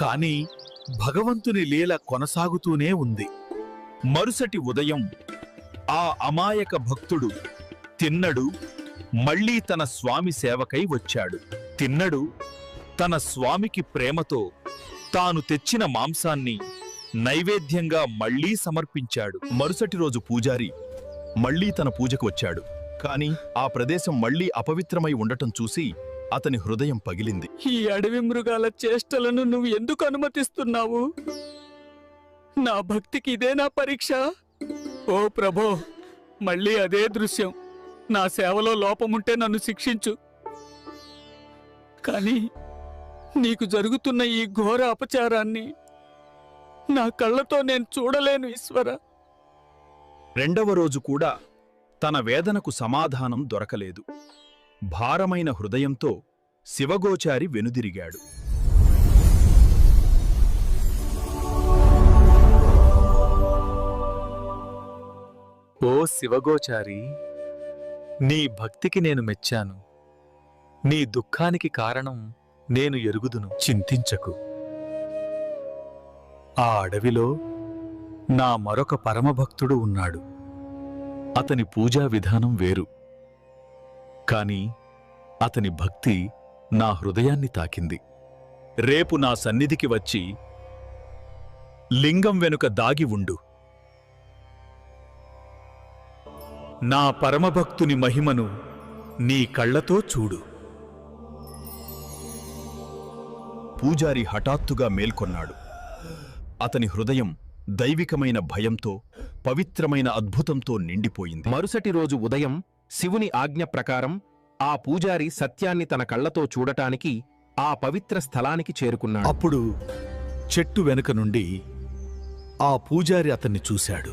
కాని భగవంతుని లీల కొనసాగుతూనే ఉంది. మరుసటి ఉదయం ఆ అమాయక భక్తుడు తిన్నడు మళ్ళీ తన స్వామి సేవకై వచ్చాడు. తిన్నడు తన స్వామికి ప్రేమతో తాను తెచ్చిన మాంసాన్ని నైవేద్యంగా మళ్ళీ సమర్పించాడు. మరుసటి రోజు పూజారి మళ్ళీ తన పూజకు వచ్చాడు. కాని ఆ ప్రదేశం మళ్ళీ అపవిత్రమై ఉండటం చూసి అతని హృదయం పగిలింది. ఈ అడవి మృగాల చేష్టలను నువ్వు ఎందుకు అనుమతిస్తున్నావు? నా భక్తికి ఇదేనా పరీక్ష. ఓ ప్రభో మళ్ళీ అదే దృశ్యం. నా సేవలో లోపముంటే నన్ను శిక్షించు. కానీ నీకు జరుగుతున్న ఈ ఘోర అపచారాన్ని నా కళ్ళతో నేను చూడలేను ఈశ్వర. రెండవ రోజు కూడా తన వేదనకు సమాధానం దొరకలేదు. భారమైన హృదయంతో శివగోచారి వెనుదిరిగాడు. ఓ శివగోచారి నీ భక్తికి నేను మెచ్చాను. నీ దుఃఖానికి కారణం నేను ఎరుగుదును. చింతించకు. ఆ అడవిలో నా మరొక పరమభక్తుడు ఉన్నాడు. అతని పూజా విధానం వేరు. కాని అతని భక్తి నా హృదయాన్ని తాకింది. రేపు నా సన్నిధికి వచ్చి లింగం వెనుక దాగి ఉండు. నా పరమభక్తుని మహిమను నీ కళ్ళతో చూడు. పూజారి హఠాత్తుగా మేల్కొన్నాడు. అతని హృదయం దైవికమైన భయంతో పవిత్రమైన అద్భుతంతో నిండిపోయింది. మరుసటి రోజు ఉదయం శివుని ఆజ్ఞ ప్రకారం ఆ పూజారి సత్యాన్ని తన కళ్ళతో చూడటానికి ఆ పవిత్ర స్థలానికి చేరుకున్నాడు. అప్పుడు చెట్టు వెనుక నుండి ఆ పూజారి అతన్ని చూశాడు.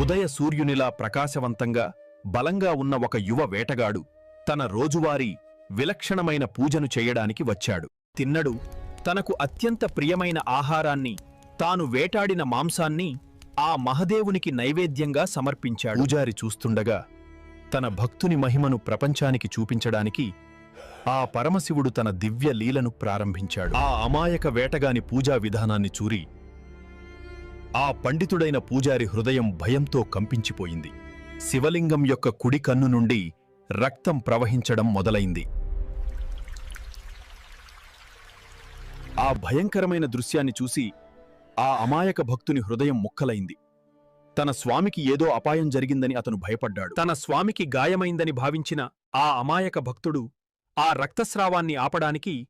ఉదయ సూర్యునిలా ప్రకాశవంతంగా బలంగా ఉన్న ఒక యువ వేటగాడు తన రోజువారీ విలక్షణమైన పూజను చేయడానికి వచ్చాడు. తిన్నడు తనకు అత్యంత ప్రియమైన ఆహారాన్ని తాను వేటాడిన మాంసాన్ని ఆ మహదేవునికి నైవేద్యంగా సమర్పించాడు. పూజారి చూస్తుండగా తన భక్తుని మహిమను ప్రపంచానికి చూపించడానికి ఆ పరమశివుడు తన దివ్య లీలను ప్రారంభించాడు. ఆ అమాయక వేటగాని పూజా విధానాన్ని చూరి ఆ పండితుడైన పూజారి హృదయం భయంతో కంపించిపోయింది. శివలింగం యొక్క కుడి కన్ను నుండి రక్తం ప్రవహించడం మొదలైంది. ఆ భయంకరమైన దృశ్యాన్ని చూసి ఆ అమాయక భక్తుని హృదయం ముక్కలైంది. తన స్వామికి ఏదో అపాయం జరిగిందని అతను భయపడ్డాడు. తన స్వామికి గాయమైందని భావించిన ఆ అమాయక భక్తుడు ఆ రక్తస్రావాన్ని ఆపడానికి